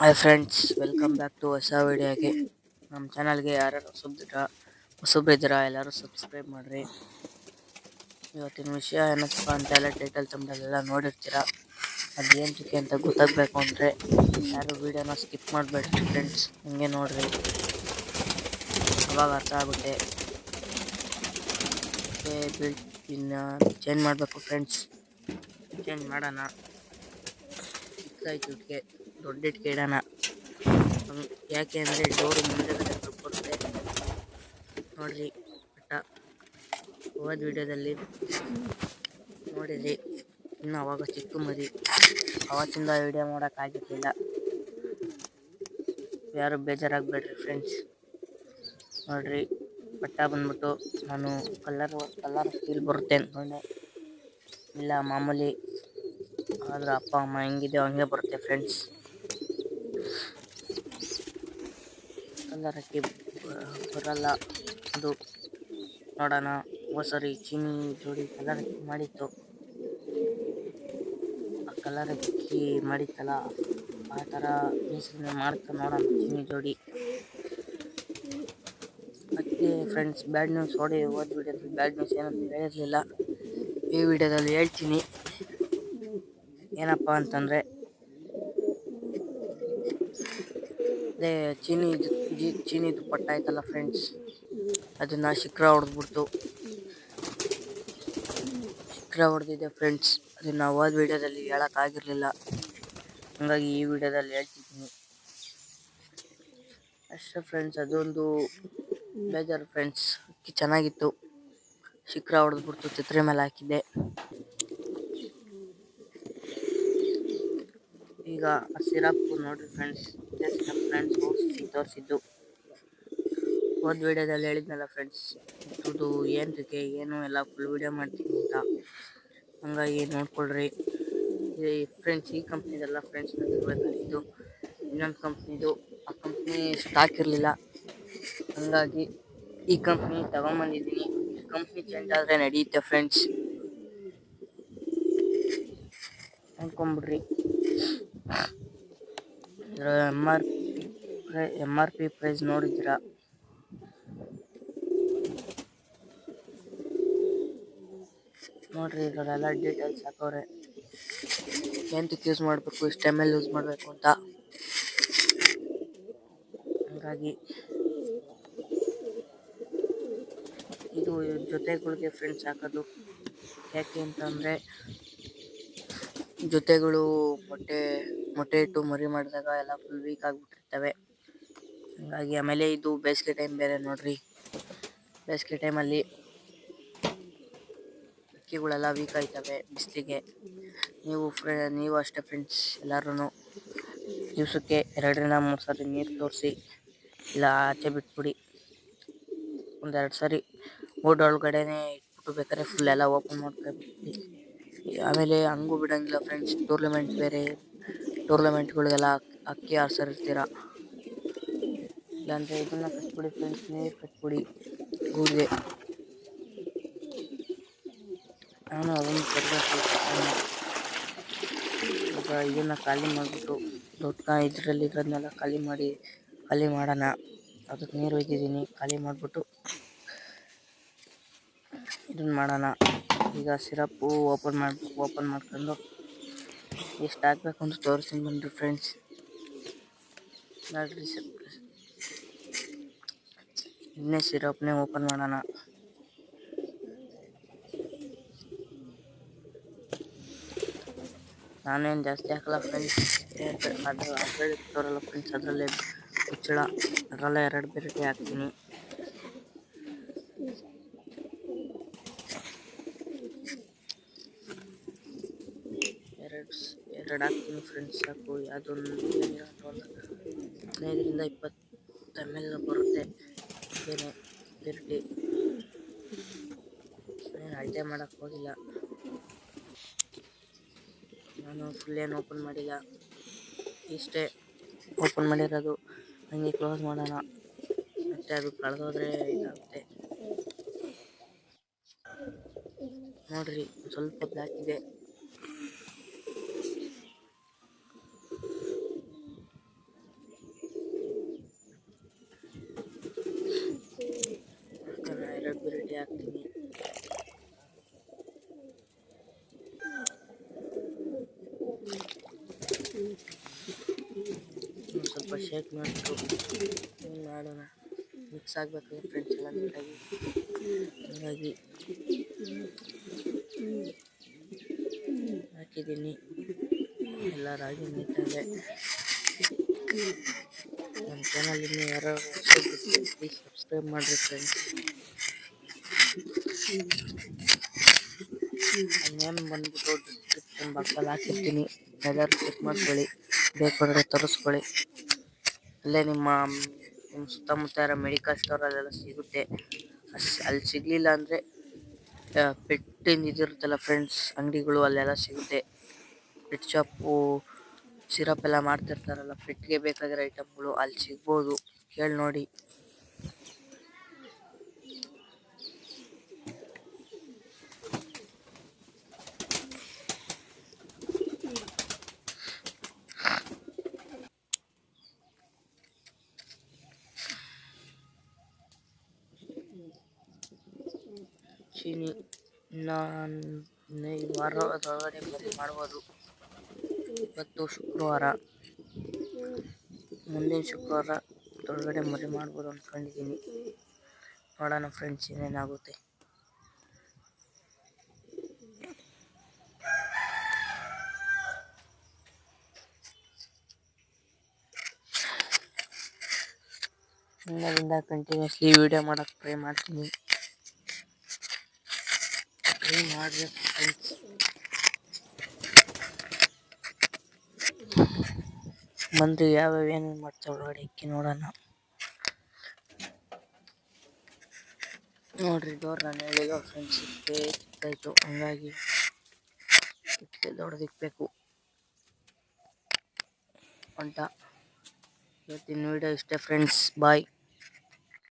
Hi friends welcome back to ಹೊಸ ವಿಡಿಯೋಗೆ ನಮ್ಮ ಚಾನಲ್ಗೆ ಯಾರ್ಯಾರು ಹೊಸಬ್ರ ಹೊಸಬ್ರಿದ್ದೀರಾ, ಎಲ್ಲರೂ ಸಬ್ಸ್ಕ್ರೈಬ್ ಮಾಡಿರಿ. ಇವತ್ತಿನ ವಿಷಯ ಏನಪ್ಪ ಅಂತ ಎಲ್ಲ ಟೈಟಲ್ ತಮ್ಮದೆಲ್ಲ ನೋಡಿರ್ತೀರ ಅದೇಂತಕ್ಕೆ ಅಂತ ಗೊತ್ತಾಗಬೇಕು ಅಂದರೆ, ಯಾರು ವೀಡಿಯೋನ ಸ್ಕಿಪ್ ಮಾಡಬೇಡ್ರಿ ಫ್ರೆಂಡ್ಸ್ ಹಿಂಗೆ ನೋಡಿರಿ. ಅವಾಗ ಅರ್ಥ ಆಗುತ್ತೆ. ಇನ್ನು ಚೇಂಜ್ ಮಾಡಬೇಕು ಫ್ರೆಂಡ್ಸ್ ಚೇಂಜ್ ಮಾಡೋಣ. ಚಿಕ್ಕದಾಯ್ತು ದೊಡ್ಡ ಇಡೋಣ ಯಾಕೆ ಅಂದರೆ ಡೋರ್ ಮುಂದೆ ಬರುತ್ತೆ ನೋಡ್ರಿ, ಪಟ್ಟ. ಹೋದ ವಿಡಿಯೋದಲ್ಲಿ ನೋಡಿದ್ರಿ, ಇನ್ನು ಅವಾಗ ಚಿಕ್ಕ ಮರಿ. ಅವತ್ತಿಂದ ವಿಡಿಯೋ ಮಾಡೋಕ್ಕಾಗಿರ್ಲಿಲ್ಲ ಯಾರು ಬೇಜಾರಾಗಬೇಡ್ರಿ ಫ್ರೆಂಡ್ಸ್ ನೋಡ್ರಿ, ಪಟ್ಟ ಬಂದ್ಬಿಟ್ಟು ನಾನು ಕಲರ್ ಕಲರ್ ಸ್ಟೀಲ್ ಬರುತ್ತೆ ಅಂದ್ಕೊಂಡೆ ಇಲ್ಲ ಮಾಮೂಲಿ ಆದ್ರೆ ಅಪ್ಪ, ಅಮ್ಮ ಹೆಂಗಿದೆಯೋ ಹಂಗೆ ಬರುತ್ತೆ ಫ್ರೆಂಡ್ಸ್ ಕಲರಕ್ಕೆ ಬರಲ್ಲ. ಅದು ನೋಡೋಣ. ಸರಿ ಚೀನಿ ಜೋಡಿ ಕಲರ್ ಮಾಡಿತ್ತು. ಆ ಕಲರ್ ಅಕ್ಕಿ ಮಾಡಿತ್ತಲ್ಲ. ಆ ಥರ ಮೀಸಲನ್ನ ಮಾಡ್ತಾ ನೋಡೋಣ ಚೀನಿ ಜೋಡಿ. ಮತ್ತೆ ಫ್ರೆಂಡ್ಸ್ ಬ್ಯಾಡ್ ನ್ಯೂಸ್ ನೋಡಿ, ಹೋದ ವಿಡಿಯೋದಲ್ಲಿ ಬ್ಯಾಡ್ ನ್ಯೂಸ್ ಏನಂತ ಹೇಳಿರಲಿಲ್ಲ. ಈ ವಿಡಿಯೋದಲ್ಲಿ ಹೇಳ್ತೀನಿ. ಏನಪ್ಪ ಅಂತಂದರೆ, ಅದೇ ಚೀನಿ ಜಿ ಚೀನಿ ಪಟ್ಟ ಆಯ್ತಲ್ಲ ಫ್ರೆಂಡ್ಸ್ ಅದನ್ನ ಶಿಖರ ಹೊಡೆದ್ಬಿಡ್ತು. ಶಿಖರ ಹೊಡೆದಿದೆ ಫ್ರೆಂಡ್ಸ್ ಅದನ್ನ ಹೋದ ವಿಡಿಯೋದಲ್ಲಿ ಹೇಳೋಕ್ಕಾಗಿರಲಿಲ್ಲ ಹಂಗಾಗಿ ಈ ವಿಡಿಯೋದಲ್ಲಿ ಹೇಳ್ತಿದ್ದೀನಿ. ಅಷ್ಟೇ ಫ್ರೆಂಡ್ಸ್ ಅದೊಂದು ಬೇಜಾರು ಫ್ರೆಂಡ್ಸ್ ಅಕ್ಕಿ ಚೆನ್ನಾಗಿತ್ತು. ಶಿಖರ ಹೊಡೆದ್ಬಿಡ್ತು, ಛತ್ರಿ ಮೇಲೆ ಹಾಕಿದ್ದೆ. ಈಗ ಸಿರಪ್ ನೋಡ್ರಿ ಫ್ರೆಂಡ್ಸ್ ಫ್ರೆಂಡ್ಸ್ ಓಡಿಸಿ ತೋರಿಸಿದ್ದು ಹೋದ ವಿಡಿಯೋದಲ್ಲಿ ಹೇಳಿದ್ನಲ್ಲ ಫ್ರೆಂಡ್ಸ್ ಇದು? ಏನಕ್ಕೆ ಏನು ಎಲ್ಲ ಫುಲ್ ವಿಡಿಯೋ ಮಾಡ್ತೀನಿ ಅಂತ. ಹಂಗಾಗಿ ನೋಡ್ಕೊಳ್ರಿ. ಫ್ರೆಂಡ್ಸ್ ಈ ಕಂಪ್ನಿದೆಲ್ಲ ಫ್ರೆಂಡ್ಸ್ ಇದು ಇನ್ನೊಂದು ಕಂಪ್ನಿದು ಆ ಕಂಪ್ನಿ ಸ್ಟಾಕ್ ಇರಲಿಲ್ಲ. ಹಂಗಾಗಿ ಈ ಕಂಪ್ನಿ ತಗೊಂಬಂದಿದ್ದೀನಿ. ಕಂಪ್ನಿ ಚೇಂಜ್ ಆದರೆ ನಡೆಯುತ್ತೆ ಫ್ರೆಂಡ್ಸ್ ಅನ್ಕೊಂಬಿಡ್ರಿ. ಇದರ ಎಂ ಆರ್ ಪಿ ಪ್ರೈಸ್ ನೋಡಿದ್ದೀರಾ? ನೋಡ್ರಿ ಇದರೆಲ್ಲ ಡೀಟೇಲ್ಸ್ ಹಾಕವ್ರೆ ಎಂತಕ್ಕೆ ಯೂಸ್ ಮಾಡಬೇಕು, ಇಷ್ಟು ಎಂ ಎಲ್ ಯೂಸ್ ಮಾಡಬೇಕು ಅಂತ. ಹಂಗಾಗಿ ಇದು ಜೊತೆಗಳಿಗೆ ಫ್ರೆಂಡ್ಸ್ ಹಾಕೋದು. ಯಾಕೆ ಅಂತಂದರೆ ಜೊತೆಗಳು ಮೊಟ್ಟೆ ಮೊಟ್ಟೆ ಇಟ್ಟು ಮರಿ ಮಾಡಿದಾಗ ಎಲ್ಲ ಫುಲ್ ವೀಕ್ ಆಗಿಬಿಟ್ಟಿರ್ತವೆ. ಹಂಗಾಗಿ ಆಮೇಲೆ ಇದು ಬೇಸಿಗೆ ಟೈಮ್ ಬೇರೆ ನೋಡ್ರಿ. ಬೇಸಿಗೆ ಟೈಮಲ್ಲಿ ಅಕ್ಕಿಗಳೆಲ್ಲ ವೀಕ್ ಆಯ್ತವೆ ಬಿಸಿಲಿಗೆ. ನೀವು ಫ್ರೆ ನೀವು ಅಷ್ಟೇ ಫ್ರೆಂಡ್ಸ್ ಎಲ್ಲರೂ ದಿವಸಕ್ಕೆ ಎರಡರಿಂದ ಮೂರು ಸಾರಿ ನೀರು ತೋರಿಸಿ ಇಲ್ಲ ಆಚೆ ಬಿಟ್ಬಿಡಿ. ಒಂದೆರಡು ಸಾರಿ ಬೋರ್ಡ್ ಒಳಗಡೆನೆ ಇಟ್ಬಿಟ್ಟು ಬೇಕಾದ್ರೆ ಫುಲ್ ಎಲ್ಲ ಓಪನ್ ಮಾಡ್ಕೊಬಿಡಿ. ಆಮೇಲೆ ಹಂಗೂ ಬಿಡಂಗಿಲ್ಲ ಫ್ರೆಂಡ್ಸ್ ಟೂರ್ನಮೆಂಟ್ ಬೇರೆ ಟೂರ್ನಮೆಂಟ್ಗಳಿಗೆಲ್ಲ ಅಕ್ಕಿ ಆರ್ಸರಿರ್ತೀರ ಇಲ್ಲಾಂದರೆ ಇದನ್ನ ಕಟ್ಬಿಡಿ ಫ್ರೆಂಡ್ಸ್ ನೀರು ಕಟ್ಬಿಡಿ ಗೂಡಿಗೆ ನಾನು ಅದನ್ನು ಕಟ್ಟಬೇಕು ಈಗ ಇದನ್ನು ಖಾಲಿ ಮಾಡಿಬಿಟ್ಟು ದೊಡ್ಡ ಇದರಲ್ಲಿ ಇರೋದನ್ನೆಲ್ಲ ಖಾಲಿ ಮಾಡಿ, ಖಾಲಿ ಮಾಡೋಣ. ಅದಕ್ಕೆ ನೀರು ಒಯ್ದಿದ್ದೀನಿ, ಖಾಲಿ ಮಾಡಿಬಿಟ್ಟು ಇದನ್ನು ಮಾಡೋಣ. ಈಗ ಸಿರಪ್ಪು ಓಪನ್ ಮಾಡ್ಬೇಕು ಓಪನ್ ಮಾಡ್ಕೊಂಡು ಎಷ್ಟು ಹಾಕ್ಬೇಕು ಅಂತ ತೋರಿಸ್ತೀನಿ ಬಂದು ಫ್ರೆಂಡ್ಸ್ ನೋಡ್ರಿ ಇನ್ನೇ ಸಿರಪ್ನೇ ಓಪನ್ ಮಾಡೋಣ. ನಾನೇನು ಜಾಸ್ತಿ ಹಾಕಲ್ಲ ಫ್ರೆಂಡ್ಸ್ ಅದು ಅದರಲ್ಲಿ ತೋರಲ್ಲ ಫ್ರೆಂಡ್ಸ್ ಅದರಲ್ಲೇ ಮುಚ್ಚಳ ಅದರಲ್ಲೇ ಎರಡು ಬೇರೆ ಹಾಕ್ತೀನಿ. ಹಾಕ್ತೀನಿ ಫ್ರೆಂಡ್ಸ್ ಸಾಕು, ಯಾವುದೊಂದು ಹದಿನೈದರಿಂದ ಇಪ್ಪತ್ತು ಎಂ ಎಲ್ ಬರುತ್ತೆ. ಬೇರೆ ಬೆರಟಿ ಏನು ಅಳತೆ ಮಾಡೋಕ್ಕೆ ಹೋಗಿಲ್ಲ. ನಾನು ಫುಲ್ ಏನು ಓಪನ್ ಮಾಡಿಲ್ಲ. ಇಷ್ಟೇ ಓಪನ್ ಮಾಡಿರೋದು. ಹಂಗೆ ಕ್ಲೋಸ್ ಮಾಡೋಣ. ಮತ್ತೆ ಅದು ಕಳೆದೋದ್ರೆ ಇದಾಗುತ್ತೆ. ನೋಡ್ರಿ ಸ್ವಲ್ಪ ಬ್ಲ್ಯಾಕ್ ಇದೆ. ಹಾಕ್ತೀನಿ ಸ್ವಲ್ಪ ಶೇಕ್ ಮಾಡಿಬಿಟ್ಟು ಮಾಡೋಣ. ಮಿಕ್ಸ್ ಆಗಬೇಕಂದ್ರೆ ಫ್ರೆಂಡ್ಸ್ ಎಲ್ಲ ನೀಟಾಗಿ ಹಂಗಾಗಿ ಹಾಕಿದ್ದೀನಿ. ಎಲ್ಲ ರಾಗಿ ನೀಟಾಗೆ ನಮ್ಮ ಚಾನಲ್ ಇನ್ನೂ ಯಾರು ಸಬ್ಸ್ಕ್ರೈಬ್ ಮಾಡಿರಿ ಫ್ರೆಂಡ್ಸ್ ಬಂದ್ಬಿಟ್ಟು ಹಾಕಿರ್ತೀನಿ ಎಲ್ಲರೂ ಮಾಡ್ಕೊಳ್ಳಿ ಬೇಕಾದ್ರೆ ತರಿಸ್ಕೊಳ್ಳಿ ಅಲ್ಲೇ ನಿಮ್ಮ ನಿಮ್ಮ ಸುತ್ತಮುತ್ತ ಇರೋ ಮೆಡಿಕಲ್ ಸ್ಟೋರ್ ಅಲ್ಲೆಲ್ಲ ಸಿಗುತ್ತೆ ಅಲ್ಲಿ ಸಿಗಲಿಲ್ಲ ಅಂದ್ರೆ ಪೆಟ್ಟಿಂದ ಇದಿರುತ್ತಲ್ಲ ಫ್ರೆಂಡ್ಸ್ ಅಂಗಡಿಗಳು ಅಲ್ಲೆಲ್ಲ ಸಿಗುತ್ತೆ ಪೆಟ್ ಶಾಪು ಸಿರಪ್ ಎಲ್ಲ ಮಾಡ್ತಿರ್ತಾರಲ್ಲ ಪೆಟ್ಗೆ ಬೇಕಾಗಿರೋ ಐಟಮ್ಗಳು ಅಲ್ಲಿ ಸಿಗ್ಬೋದು ಕೇಳಿ ನೋಡಿ ಚೀನಿ ನಾನು ಈ ವಾರದೊಳಗಡೆ ಮರಿ ಮಾಡ್ಬೋದು. ಇವತ್ತು ಶುಕ್ರವಾರ. ಮುಂದಿನ ಶುಕ್ರವಾರ ಒಳಗಡೆ ಮರಿ ಮಾಡ್ಬೋದು ಅಂದ್ಕೊಂಡಿದ್ದೀನಿ ನೋಡೋಣ ಫ್ರೆಂಡ್ಸ್ ಏನೇನಾಗುತ್ತೆ. ಇನ್ನದಿಂದ ಕಂಟಿನ್ಯೂಸ್ಲಿ ವಿಡಿಯೋ ಮಾಡೋಕ್ಕೆ ಟ್ರೈ ಮಾಡ್ತೀನಿ. ಟ್ರೈ ಮಾಡಬೇಕು ಫ್ರೆಂಡ್ಸ್ ಬಂದು ಯಾವ್ಯಾವ ಏನೇನು ಮಾಡ್ತಾವೆ ನೋಡಿ ಅಕ್ಕಿ ನೋಡೋಣ. ನೋಡ್ರಿ ಡೋರ್ ನಾನು ಹೇಳಿದ ಫ್ರೆಂಡ್ಸ್ ಇಷ್ಟೇ ಚಿಕ್ಕಾಯ್ತು ಹಂಗಾಗಿ ಇಷ್ಟೇ ದೊಡ್ಡದಿಕ್ಬೇಕು ಅಂತ ಇವತ್ತಿನ ವಿಡಿಯೋ ಇಷ್ಟೇ ಫ್ರೆಂಡ್ಸ್ ಬಾಯ್